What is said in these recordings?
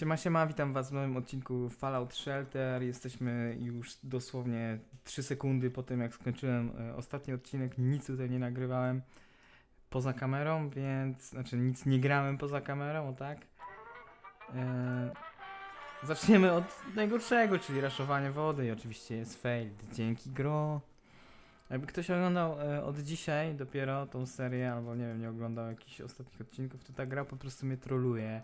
Siema, siema, witam was w nowym odcinku Fallout Shelter. Jesteśmy już dosłownie 3 sekundy po tym, jak skończyłem e, ostatni odcinek. Nic tutaj nie nagrywałem poza kamerą, więc... Znaczy, nic nie grałem poza kamerą, o tak. E, zaczniemy od najgorszego, czyli raszowanie wody i oczywiście jest fail. Dzięki gro. Jakby ktoś oglądał e, od dzisiaj dopiero tą serię, albo nie wiem, nie oglądał jakichś ostatnich odcinków, to ta gra po prostu mnie troluje.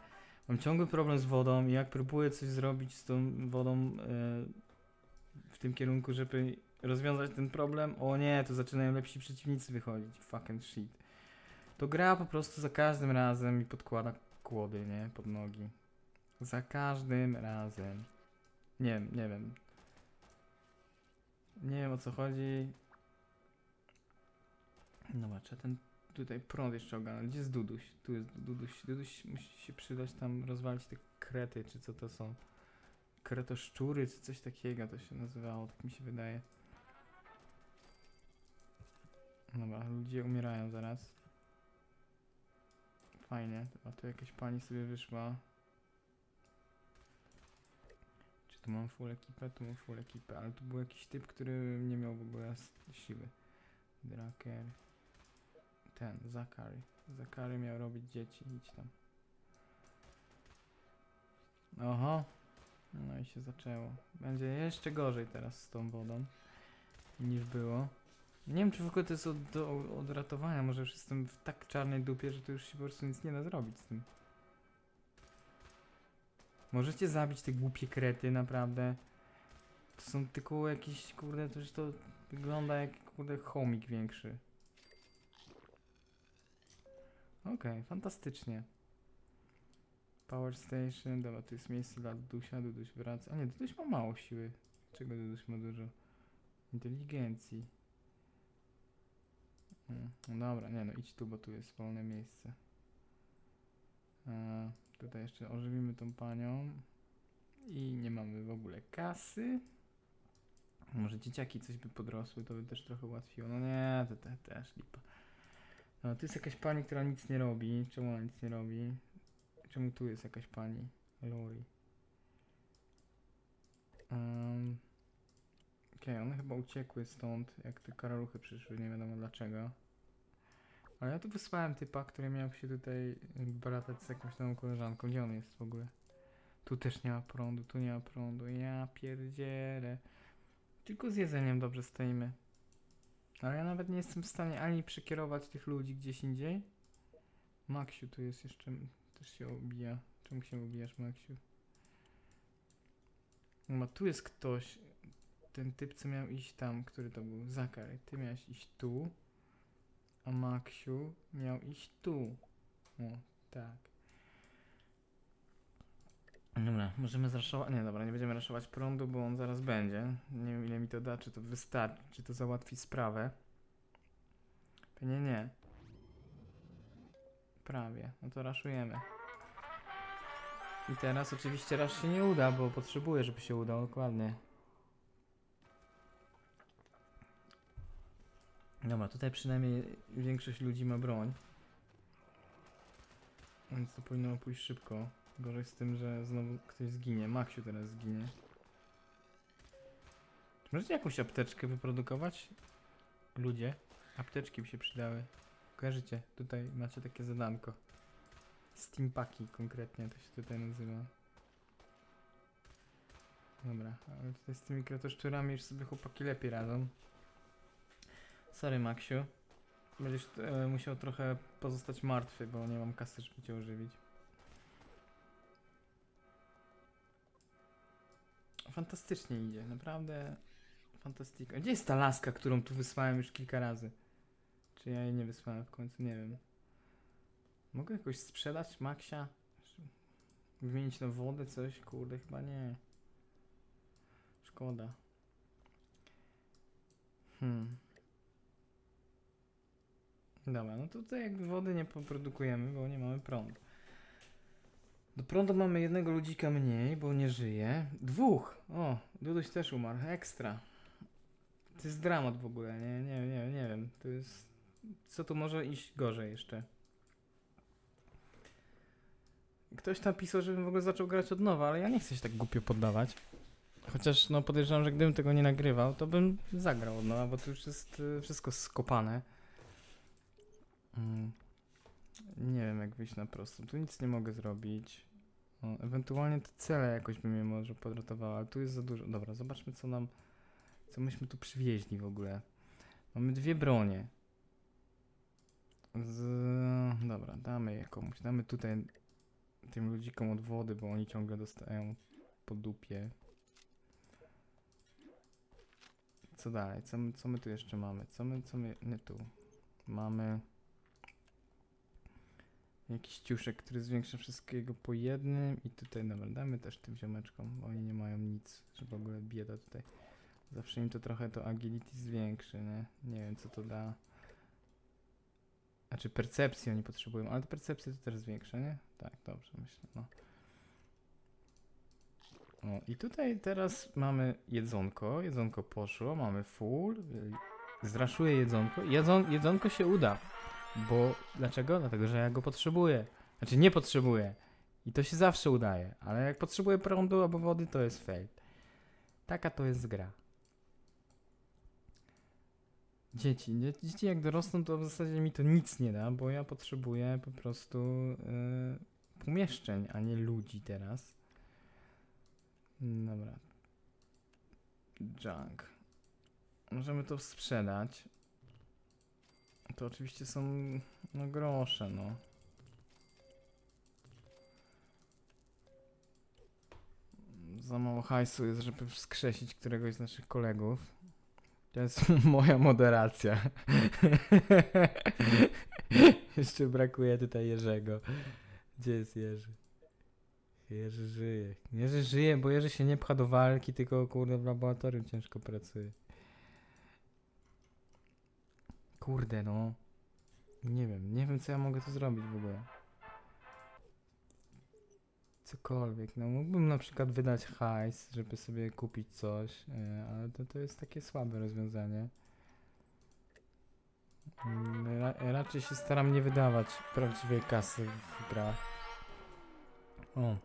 Mam ciągły problem z wodą i jak próbuję coś zrobić z tą wodą e, w tym kierunku, żeby rozwiązać ten problem, o nie, to zaczynają lepsi przeciwnicy wychodzić. Fucking shit. To gra po prostu za każdym razem mi podkłada kłody, nie? Pod nogi. Za każdym razem. Nie wiem, nie wiem. Nie wiem o co chodzi. Dobra, trzeba ten tutaj prąd jeszcze ogarnąć. Gdzie jest Duduś? Tu jest Duduś. Duduś musi się przydać tam rozwalić te krety, czy co to są. Kretoszczury, czy coś takiego to się nazywało, tak mi się wydaje. Dobra, ludzie umierają zaraz. Fajnie, a tu jakaś pani sobie wyszła. Czy tu mam full ekipę? Tu mam full ekipę, ale tu był jakiś typ, który nie miał w ogóle siły. Draker. Ten, Zakary. Zakary miał robić dzieci, idź tam. Oho. No i się zaczęło. Będzie jeszcze gorzej teraz z tą wodą niż było. Nie wiem, czy w ogóle to jest od, do. Może już jestem w tak czarnej dupie, że to już się po prostu nic nie da zrobić z tym. Możecie zabić te głupie krety, naprawdę. To są tylko jakieś, kurde, to już to wygląda jak, kurde, chomik większy. Okej, fantastycznie. Power station, dobra, to jest miejsce dla Dudusia, Duduś wraca. A nie, Duduś ma mało siły. Czego Duduś ma dużo? Inteligencji. Hmm, no dobra, nie no, idź tu, bo tu jest wolne miejsce. A, tutaj jeszcze ożywimy tą panią. I nie mamy w ogóle kasy. Może dzieciaki coś by podrosły, to by też trochę ułatwiło. No nie, to te, też lipa. No, tu jest jakaś pani, która nic nie robi. Czemu ona nic nie robi? Czemu tu jest jakaś pani? Lori. Um, Okej, one chyba uciekły stąd, jak te karaluchy przyszły, nie wiadomo dlaczego. Ale ja tu wysłałem typa, który miał się tutaj bratać z jakąś nową koleżanką. Gdzie on jest w ogóle? Tu też nie ma prądu, tu nie ma prądu. Ja pierdzielę. Tylko z jedzeniem dobrze stoimy. Ale ja nawet nie jestem w stanie ani przekierować tych ludzi gdzieś indziej. Maksiu tu jest jeszcze, też się obija. Czemu się obijasz, Maksiu? No tu jest ktoś, ten typ, co miał iść tam, który to był? Zakary. Ty miałeś iść tu, a Maksiu miał iść tu. O, tak. Dobra, możemy zraszować. Nie, dobra, nie będziemy raszować prądu, bo on zaraz będzie. Nie wiem, ile mi to da, czy to wystarczy, czy to załatwi sprawę. Pewnie nie. Prawie, no to raszujemy. I teraz oczywiście rasz się nie uda, bo potrzebuję, żeby się udał, dokładnie. Dobra, tutaj przynajmniej większość ludzi ma broń. Więc to powinno pójść szybko. Gorzej z tym, że znowu ktoś zginie. Maksiu teraz zginie. Czy możecie jakąś apteczkę wyprodukować? Ludzie, apteczki by się przydały. Kojarzycie? Tutaj macie takie zadanko. Steampaki konkretnie to się tutaj nazywa. Dobra, ale tutaj z tymi kretoszczurami już sobie chłopaki lepiej radzą. Sorry Maksiu. Będziesz e, musiał trochę pozostać martwy, bo nie mam kasy, żeby cię ożywić. Fantastycznie idzie, naprawdę fantastyka. Gdzie jest ta laska, którą tu wysłałem już kilka razy? Czy ja jej nie wysłałem w końcu? Nie wiem. Mogę jakoś sprzedać Maxia? Wymienić na wodę coś? Kurde, chyba nie. Szkoda. Hmm. Dobra, no tutaj jakby wody nie poprodukujemy, bo nie mamy prądu. Do prądu mamy jednego ludzika mniej, bo nie żyje. Dwóch! O, Duduś też umarł. Ekstra. To jest dramat w ogóle, nie, nie, nie, nie wiem. To jest... Co tu może iść gorzej jeszcze? ktoś tam pisał, żebym w ogóle zaczął grać od nowa, ale ja nie chcę się tak głupio poddawać. Chociaż no podejrzewam, że gdybym tego nie nagrywał, to bym zagrał od nowa, bo to już jest y, wszystko skopane. Mm. Nie wiem jak wyjść na prostą. Tu nic nie mogę zrobić. Ewentualnie te cele jakoś by mnie może podratowały, ale tu jest za dużo. Dobra, zobaczmy co nam... Co myśmy tu przywieźli w ogóle. Mamy dwie bronie. Z... Dobra, damy je komuś. Damy tutaj tym ludzikom od wody, bo oni ciągle dostają po dupie. Co dalej? Co my, co my tu jeszcze mamy? Co my, co my... Nie tu. Mamy... Jakiś ciuszek, który zwiększa wszystkiego po jednym i tutaj, dobra, damy też tym ziomeczkom, bo oni nie mają nic, że w ogóle bieda tutaj. Zawsze im to trochę to agility zwiększy, nie? Nie wiem co to da. Znaczy percepcji oni potrzebują, ale percepcję to też zwiększa, nie? Tak, dobrze myślę, no. O, i tutaj teraz mamy jedzonko, jedzonko poszło, mamy full, zraszuję jedzonko, Jedzon, jedzonko się uda, bo dlaczego? Dlatego, że ja go potrzebuję, znaczy nie potrzebuję i to się zawsze udaje, ale jak potrzebuję prądu albo wody, to jest fail. Taka to jest gra. Dzieci, dzie- dzieci jak dorosną, to w zasadzie mi to nic nie da, bo ja potrzebuję po prostu y, pomieszczeń, a nie ludzi teraz. Dobra. Junk. Możemy to sprzedać. To oczywiście są no grosze, no. Za mało hajsu jest, żeby wskrzesić któregoś z naszych kolegów. To jest moja moderacja. Jeszcze brakuje tutaj Jerzego. Gdzie jest Jerzy? Jerzy żyje. Jerzy żyje, bo Jerzy się nie pcha do walki, tylko kurde w laboratorium ciężko pracuje. Kurde no. Nie wiem, nie wiem co ja mogę tu zrobić w ogóle. Cokolwiek, no mógłbym na przykład wydać hajs, żeby sobie kupić coś, e, ale to, to jest takie słabe rozwiązanie. Mm, Ra raczej się staram nie wydawać prawdziwej kasy w grach. O.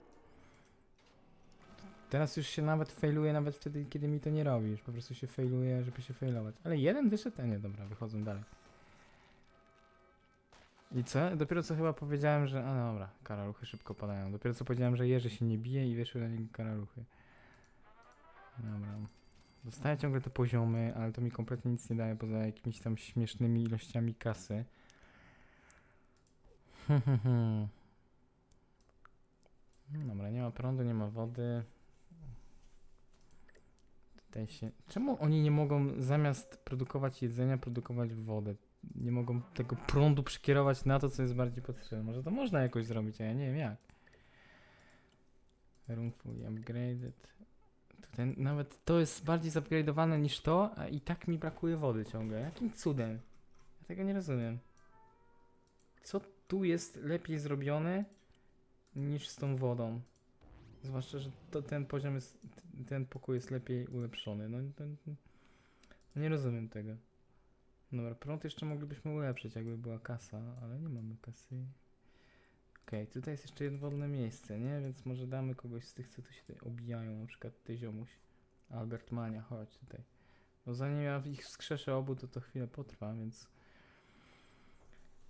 Teraz już się nawet failuje, nawet wtedy, kiedy mi to nie robisz. Po prostu się failuje, żeby się failować. Ale jeden wyszedł, a nie, dobra, wychodzą dalej. I co? Dopiero co chyba powiedziałem, że... A dobra, karaluchy szybko padają. Dopiero co powiedziałem, że Jerzy się nie bije i wyszły na niego karaluchy. Dobra. Dostaję ciągle te poziomy, ale to mi kompletnie nic nie daje poza jakimiś tam śmiesznymi ilościami kasy. Dobra, nie ma prądu, nie ma wody. Się... Czemu oni nie mogą zamiast produkować jedzenia, produkować wodę? Nie mogą tego prądu przekierować na to, co jest bardziej potrzebne. Może to można jakoś zrobić, a ja nie wiem jak. Room upgraded. Tutaj nawet to jest bardziej zupgradowane niż to, a i tak mi brakuje wody ciągle. Jakim cudem? Ja tego nie rozumiem. Co tu jest lepiej zrobione niż z tą wodą? Zwłaszcza, że to, ten poziom jest, ten pokój jest lepiej ulepszony. No, to, nie rozumiem tego. Dobra, prąd jeszcze moglibyśmy ulepszyć, jakby była kasa, ale nie mamy kasy. Okej, tutaj jest jeszcze jedno wolne miejsce, nie? Więc może damy kogoś z tych, co tu się obijają, na przykład ty ziomuś. Albert Mania, chodź tutaj. Bo zanim ja ich wskrzeszę obu, to to chwilę potrwa, więc...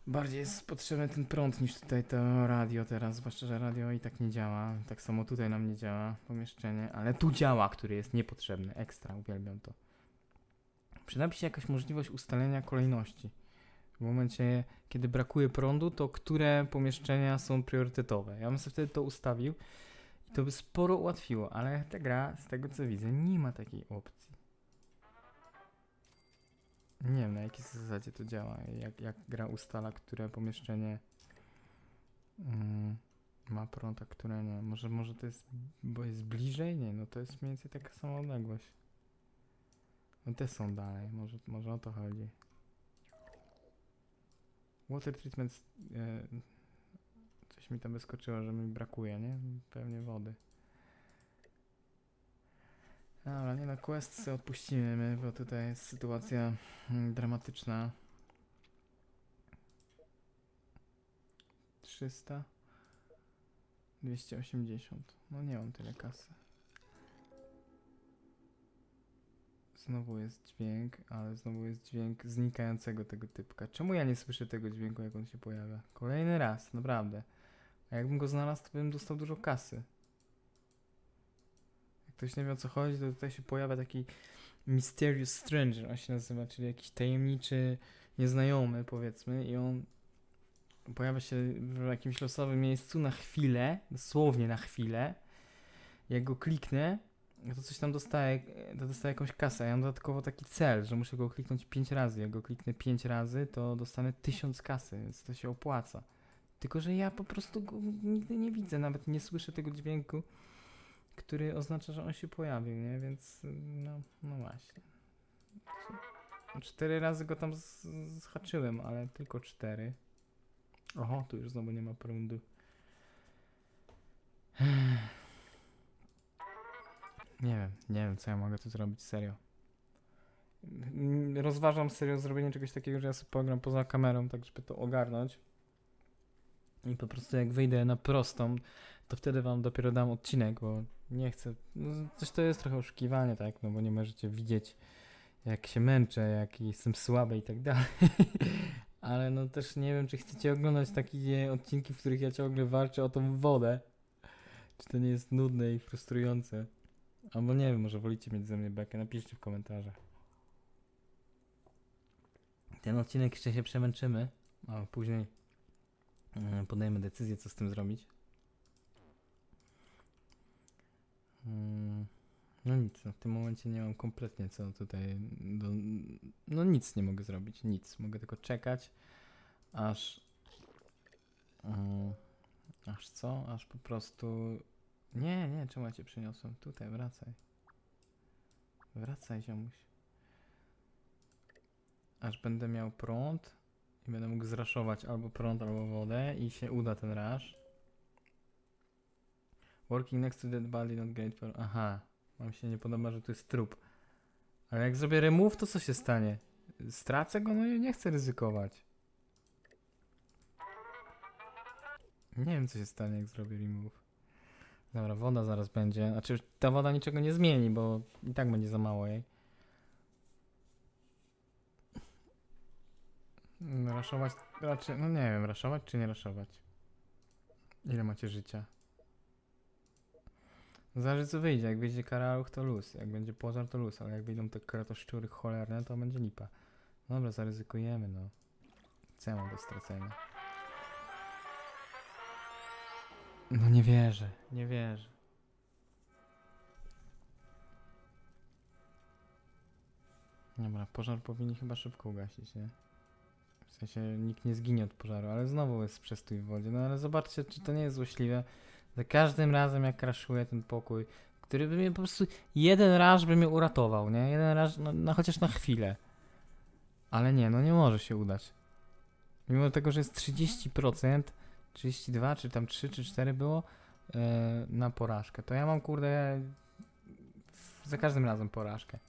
Bardziej jest potrzebny ten prąd niż tutaj to radio teraz, zwłaszcza, że radio i tak nie działa. Tak samo tutaj nam nie działa pomieszczenie, ale tu działa, który jest niepotrzebny. Ekstra, uwielbiam to. Przydałaby się jakaś możliwość ustalenia kolejności. W momencie, kiedy brakuje prądu, to które pomieszczenia są priorytetowe. Ja bym sobie wtedy to ustawił i to by sporo ułatwiło, ale ta gra, z tego co widzę, nie ma takiej opcji. Nie wiem na jakiej zasadzie to działa, jak, jak gra ustala, które pomieszczenie mm, ma prąd, a które nie. Może, może to jest, bo jest bliżej? Nie, no to jest mniej więcej taka sama odległość. No te są dalej, może, może o to chodzi. Water treatment. E, coś mi tam wyskoczyło, że mi brakuje, nie? Pewnie wody. Dobra, nie no, quest sobie odpuścimy, bo tutaj jest sytuacja mm, dramatyczna. 300. 280. No nie mam tyle kasy. Znowu jest dźwięk, ale znowu jest dźwięk znikającego tego typka. Czemu ja nie słyszę tego dźwięku, jak on się pojawia? Kolejny raz, naprawdę. A jakbym go znalazł, to bym dostał dużo kasy. Ktoś nie wie o co chodzi, to tutaj się pojawia taki Mysterious Stranger, on się nazywa, czyli jakiś tajemniczy nieznajomy, powiedzmy, i on pojawia się w jakimś losowym miejscu na chwilę, dosłownie na chwilę. Jak go kliknę, to coś tam dostaję, to dostaję jakąś kasę. Ja mam dodatkowo taki cel, że muszę go kliknąć 5 razy. Jak go kliknę 5 razy, to dostanę 1000 kasy, więc to się opłaca. Tylko, że ja po prostu go nigdy nie widzę, nawet nie słyszę tego dźwięku, który oznacza, że on się pojawił, nie? Więc no, no właśnie. Cztery razy go tam zhaczyłem, ale tylko cztery. Oho, tu już znowu nie ma prądu. Nie wiem, nie wiem co ja mogę tu zrobić, serio. Rozważam serio zrobienie czegoś takiego, że ja sobie pogram poza kamerą, tak żeby to ogarnąć. I po prostu jak wyjdę na prostą, to wtedy wam dopiero dam odcinek, bo nie chcę. No, coś to jest trochę oszukiwanie, tak? No bo nie możecie widzieć, jak się męczę, jak jestem słaby i tak dalej. Ale no też nie wiem, czy chcecie oglądać takie odcinki, w których ja ciągle walczę o tą wodę. Czy to nie jest nudne i frustrujące? Albo nie wiem, może wolicie mieć ze mnie bekę. Napiszcie w komentarzach. Ten odcinek jeszcze się przemęczymy, a później yy, podejmę decyzję, co z tym zrobić. Mm, No nic, no w tym momencie nie mam kompletnie co tutaj. Do, no nic nie mogę zrobić, nic. Mogę tylko czekać, aż. mm, aż co? Aż po prostu. Nie, nie, czemu ja cię przyniosłem? Tutaj, wracaj. Wracaj, ziomuś. Aż będę miał prąd i będę mógł zraszować albo prąd, albo wodę i się uda ten rasz. Working next to dead body, not great for... Aha, wam się nie podoba, że tu jest trup. Ale jak zrobię remove, to co się stanie? Stracę go? No i nie chcę ryzykować. Nie wiem, co się stanie, jak zrobię remove. Dobra, woda zaraz będzie. Znaczy, ta woda niczego nie zmieni, bo i tak będzie za mało jej. Raszować raczej, no nie wiem, raszować czy nie raszować? Ile macie życia? Zależy co wyjdzie, jak wyjdzie karaluch to luz, jak będzie pożar to luz, ale jak wyjdą te kratoszczury cholerne to będzie lipa. Dobra, zaryzykujemy no. Co mam do stracenia? No nie wierzę, nie wierzę. Dobra, pożar powinni chyba szybko ugasić, nie? W sensie nikt nie zginie od pożaru, ale znowu jest przestój w wodzie. No ale zobaczcie, czy to nie jest złośliwe. Za każdym razem jak kraszuję ten pokój, który by mnie po prostu jeden raz by mnie uratował, nie? Jeden raz, no, no chociaż na chwilę. Ale nie, no nie może się udać. Mimo tego, że jest 30%, 32, czy tam 3 czy 4 było e, na porażkę, to ja mam kurde za każdym razem porażkę.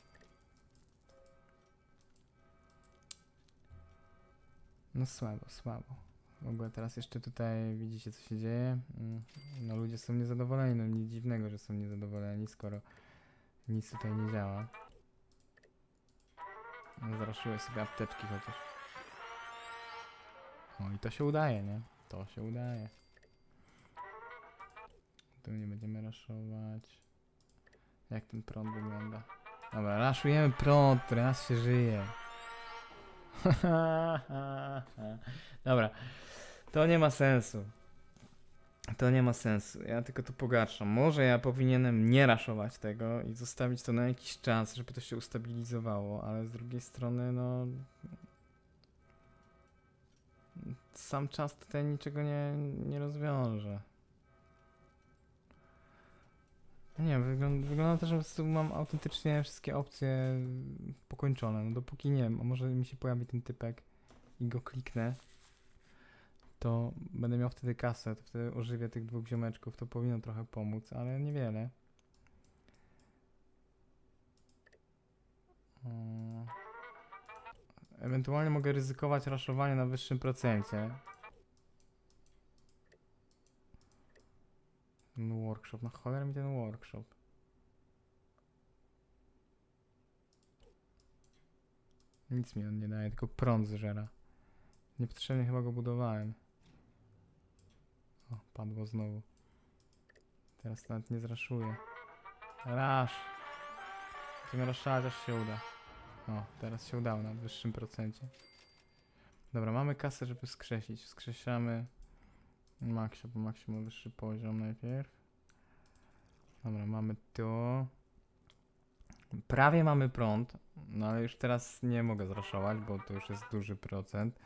No słabo, słabo. W ogóle teraz jeszcze tutaj widzicie co się dzieje. Mm, No ludzie są niezadowoleni, no nic dziwnego, że są niezadowoleni, skoro nic tutaj nie działa. No, sobie apteczki chociaż. O i to się udaje, nie? To się udaje. Tu nie będziemy raszować. Jak ten prąd wygląda? Dobra, raszujemy prąd, raz się żyje. Dobra, to nie ma sensu. To nie ma sensu. Ja tylko to pogarszam. Może ja powinienem nie raszować tego i zostawić to na jakiś czas, żeby to się ustabilizowało, ale z drugiej strony, no. Sam czas tutaj niczego nie, nie rozwiąże. Nie wygląda, wygląda to, że mam autentycznie wszystkie opcje pokończone. No dopóki nie a może mi się pojawi ten typek i go kliknę, to będę miał wtedy kasę, to wtedy ożywię tych dwóch ziomeczków, to powinno trochę pomóc, ale niewiele. Mm. Ewentualnie mogę ryzykować raszowanie na wyższym procencie. Ten workshop, no cholera mi ten workshop. Nic mi on nie daje, tylko prąd zżera. Niepotrzebnie chyba go budowałem. O, padło znowu. Teraz nawet nie zraszuję. Rasz! Będziemy raszać, aż się uda. O, teraz się udało na wyższym procencie. Dobra, mamy kasę, żeby skrzesić. Skrzesiamy Maxia, bo Maxia ma wyższy poziom najpierw. Dobra, mamy to. Prawie mamy prąd, no ale już teraz nie mogę zraszować, bo to już jest duży procent.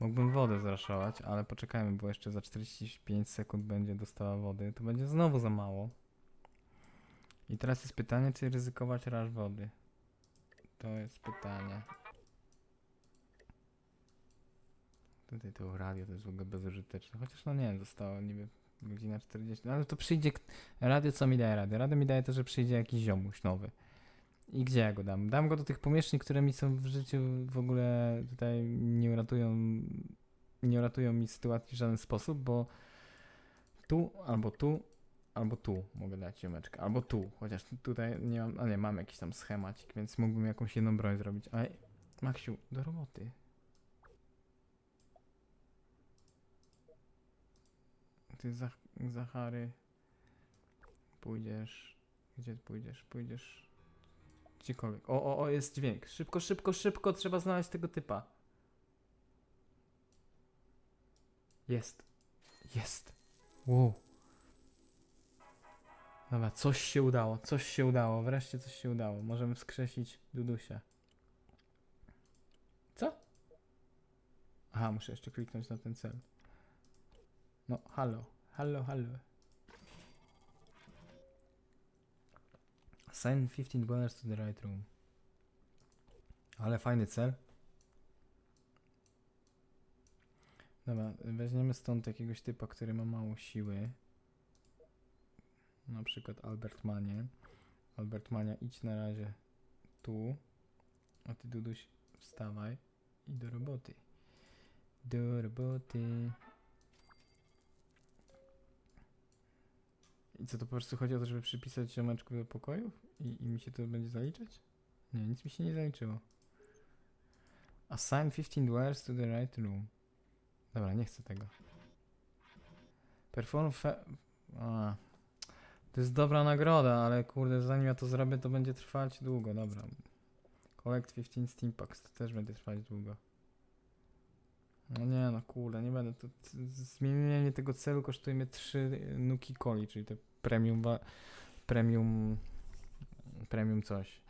Mógłbym wodę zraszować, ale poczekajmy, bo jeszcze za 45 sekund będzie dostała wody. To będzie znowu za mało. I teraz jest pytanie, czy ryzykować raż wody. To jest pytanie. Tutaj to radio to jest w ogóle bezużyteczne. Chociaż no nie wiem, zostało niby godzina 40. No ale to przyjdzie. Radio co mi daje radio? Radio mi daje to, że przyjdzie jakiś ziomuś nowy. I gdzie ja go dam? Dam go do tych pomieszczeń, które mi są w życiu w ogóle tutaj nie uratują. Nie uratują mi sytuacji w żaden sposób, bo tu albo tu, albo tu mogę dać ziomeczkę, albo tu, chociaż tutaj nie mam, a nie, mam jakiś tam schemacik, więc mógłbym jakąś jedną broń zrobić, ale Maksiu, do roboty. Ty Zach Zachary pójdziesz, gdzie pójdziesz, pójdziesz gdziekolwiek. O, o, o, jest dźwięk. Szybko, szybko, szybko, trzeba znaleźć tego typa. Jest. Jest. Wow. Dobra, coś się udało, coś się udało, wreszcie coś się udało. Możemy wskrzesić Dudusia. Co? Aha, muszę jeszcze kliknąć na ten cel. No, halo, halo, halo. Assign 15 dwellers to the right room. Ale fajny cel. Dobra, weźmiemy stąd jakiegoś typa, który ma mało siły. Na przykład Albert Manie. Albert Mania, idź na razie tu. A ty, Duduś, wstawaj i do roboty. Do roboty. I co, to po prostu chodzi o to, żeby przypisać ziomeczku do pokojów? I, I mi się to będzie zaliczać? Nie, nic mi się nie zaliczyło. Assign 15 dwellers to the right room. Dobra, nie chcę tego. Perform fe... A. To jest dobra nagroda, ale kurde, zanim ja to zrobię, to będzie trwać długo. Dobra. Collect 15 Steam Packs, to też będzie trwać długo. No nie, no kurde, nie będę. To, to, zmienienie tego celu kosztuje mnie 3 nuki coli, czyli te premium, premium, premium coś.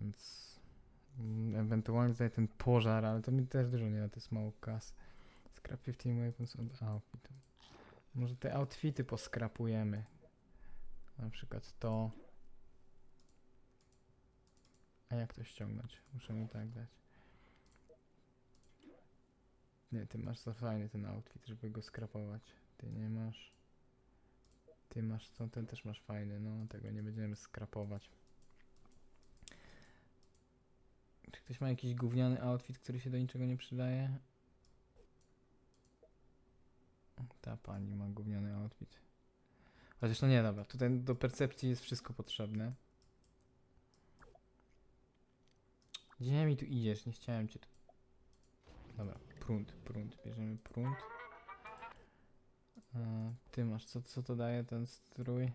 Więc ewentualnie tutaj ten pożar, ale to mi też dużo nie da, to jest mało kas. Scrap 15 weapons od outfit. Może te outfity poskrapujemy. Na przykład to. A jak to ściągnąć? Muszę mu tak dać. Nie, ty masz za fajny ten outfit, żeby go skrapować. Ty nie masz. Ty masz to, ten też masz fajny, no tego nie będziemy skrapować. Czy ktoś ma jakiś gówniany outfit, który się do niczego nie przydaje? Ta pani ma gówniany outfit. Chociaż no nie, dobra, tutaj do percepcji jest wszystko potrzebne. Gdzie mi tu idziesz? Nie chciałem cię tu. Dobra, prąd, prąd, bierzemy prąd. E, Ty masz, co, co to daje ten strój?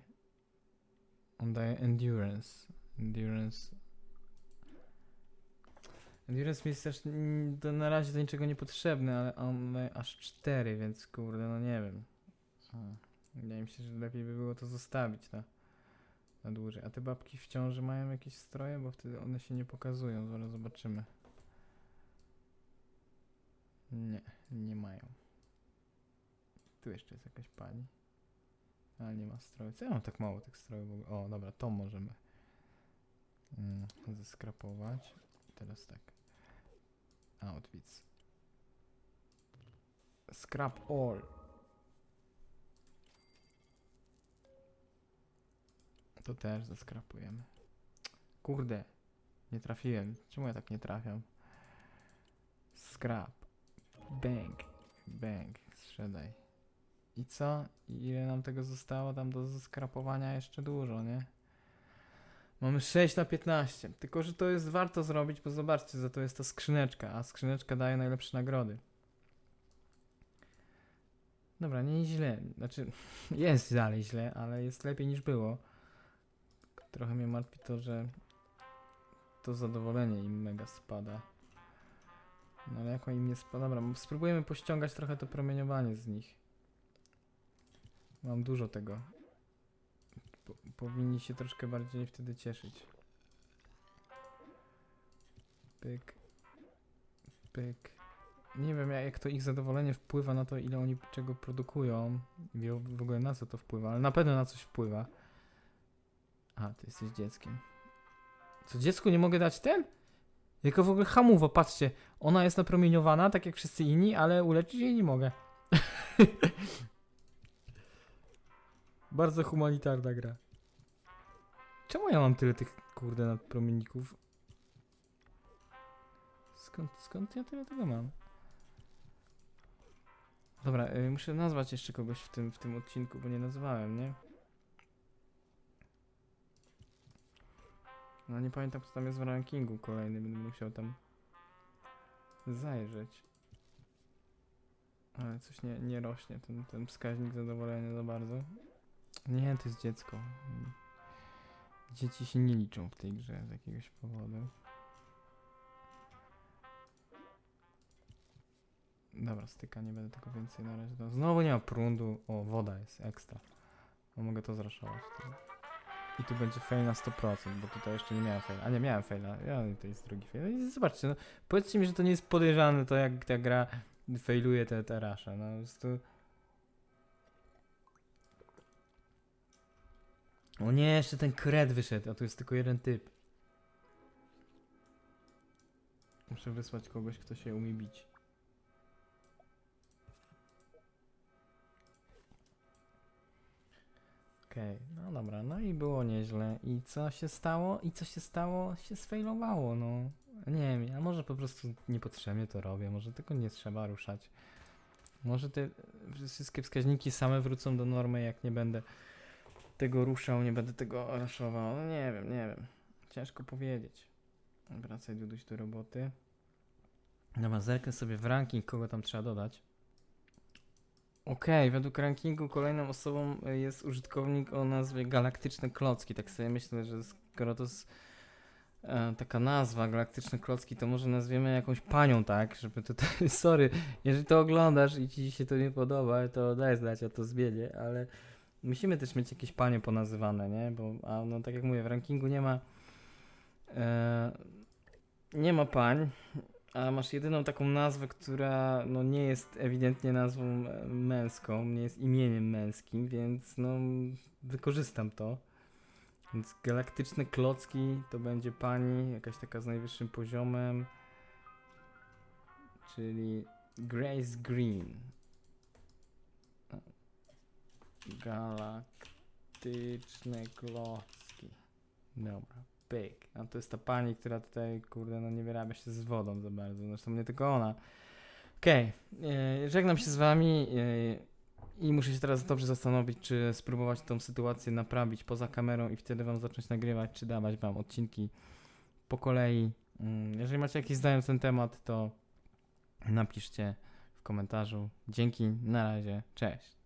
On daje endurance. Endurance. Endurance mi jest też na razie do niczego niepotrzebny, ale on daje aż 4, więc kurde, no nie wiem. Hmm. Wydaje mi się, że lepiej by było to zostawić na, na dłużej. A te babki w ciąży mają jakieś stroje, bo wtedy one się nie pokazują. Zaraz zobaczymy. Nie, nie mają. Tu jeszcze jest jakaś pani. Ale nie ma stroju. Co ja mam tak mało tych strojów? O, dobra, to możemy mm, zeskrapować. Teraz tak. Outfits. Scrap all. To też zeskrapujemy. Kurde, nie trafiłem. Czemu ja tak nie trafiam? Scrap. Bang. Bang. Sprzedaj. I co? Ile nam tego zostało tam do skrapowania? Jeszcze dużo, nie? Mamy 6 na 15. Tylko, że to jest warto zrobić, bo zobaczcie, za to jest ta skrzyneczka, a skrzyneczka daje najlepsze nagrody. Dobra, nie źle. Znaczy, jest dalej źle, ale jest lepiej niż było. Trochę mnie martwi to, że to zadowolenie im mega spada. No ale jako im nie spada. Dobra, spróbujemy pościągać trochę to promieniowanie z nich. Mam dużo tego. Po, powinni się troszkę bardziej wtedy cieszyć. Pyk. Pyk. Nie wiem jak, to ich zadowolenie wpływa na to, ile oni czego produkują. I w ogóle na co to wpływa, ale na pewno na coś wpływa. A, ty jesteś dzieckiem. Co, dziecku nie mogę dać ten? Jako w ogóle hamuwa, patrzcie. Ona jest napromieniowana, tak jak wszyscy inni, ale uleczyć jej nie mogę. Bardzo humanitarna gra. Czemu ja mam tyle tych, kurde, nadpromienników? Skąd, skąd ja tyle tego mam? Dobra, y, muszę nazwać jeszcze kogoś w tym, w tym odcinku, bo nie nazwałem, nie? No nie pamiętam, kto tam jest w rankingu kolejny, będę musiał tam zajrzeć. Ale coś nie, nie rośnie, ten, ten wskaźnik zadowolenia za bardzo. Nie, to jest dziecko. Dzieci się nie liczą w tej grze z jakiegoś powodu. Dobra, styka, nie będę tego więcej na razie. dał. Znowu nie ma prądu. O, woda jest, ekstra. No, mogę to zraszować. I tu będzie fail na 100%, bo tutaj jeszcze nie miałem faila. A nie, miałem faila. Ja, to jest drugi fail. No i zobaczcie, no, powiedzcie mi, że to nie jest podejrzane to, jak ta gra failuje te, te rasze. No, po prostu... O nie, jeszcze ten kred wyszedł, a tu jest tylko jeden typ. Muszę wysłać kogoś, kto się umie bić. Okej, no dobra, no i było nieźle. I co się stało? I co się stało? Się sfailowało, no. Nie wiem, a może po prostu niepotrzebnie to robię, może tego nie trzeba ruszać. Może te wszystkie wskaźniki same wrócą do normy, jak nie będę tego ruszał, nie będę tego raszował. No nie wiem, nie wiem. Ciężko powiedzieć. Wracaj Duduś do roboty. Dobra, zerknę sobie w ranking, kogo tam trzeba dodać. Okej, według rankingu kolejną osobą y, jest użytkownik o nazwie Galaktyczne Klocki. Tak sobie myślę, że skoro to jest e, taka nazwa, Galaktyczne Klocki, to może nazwiemy jakąś panią, tak? Żeby tutaj, sorry, jeżeli to oglądasz i ci się to nie podoba, to daj znać, ja to zmienię, ale musimy też mieć jakieś panie ponazywane, nie? Bo, a no tak jak mówię, w rankingu nie ma e, nie ma pań, a masz jedyną taką nazwę, która no nie jest ewidentnie nazwą e, męską, nie jest imieniem męskim, więc no wykorzystam to. Więc galaktyczne klocki to będzie pani, jakaś taka z najwyższym poziomem, czyli Grace Green. Galaktyczne klocki. Dobra, pyk. A to jest ta pani, która tutaj, kurde, no nie wyrabia się z wodą za bardzo. Zresztą nie tylko ona. Okej, e, żegnam się z wami e, i muszę się teraz dobrze zastanowić, czy spróbować tą sytuację naprawić poza kamerą i wtedy wam zacząć nagrywać, czy dawać wam odcinki po kolei. Mm, Jeżeli macie jakieś zdanie na ten temat, to napiszcie w komentarzu. Dzięki, na razie, cześć.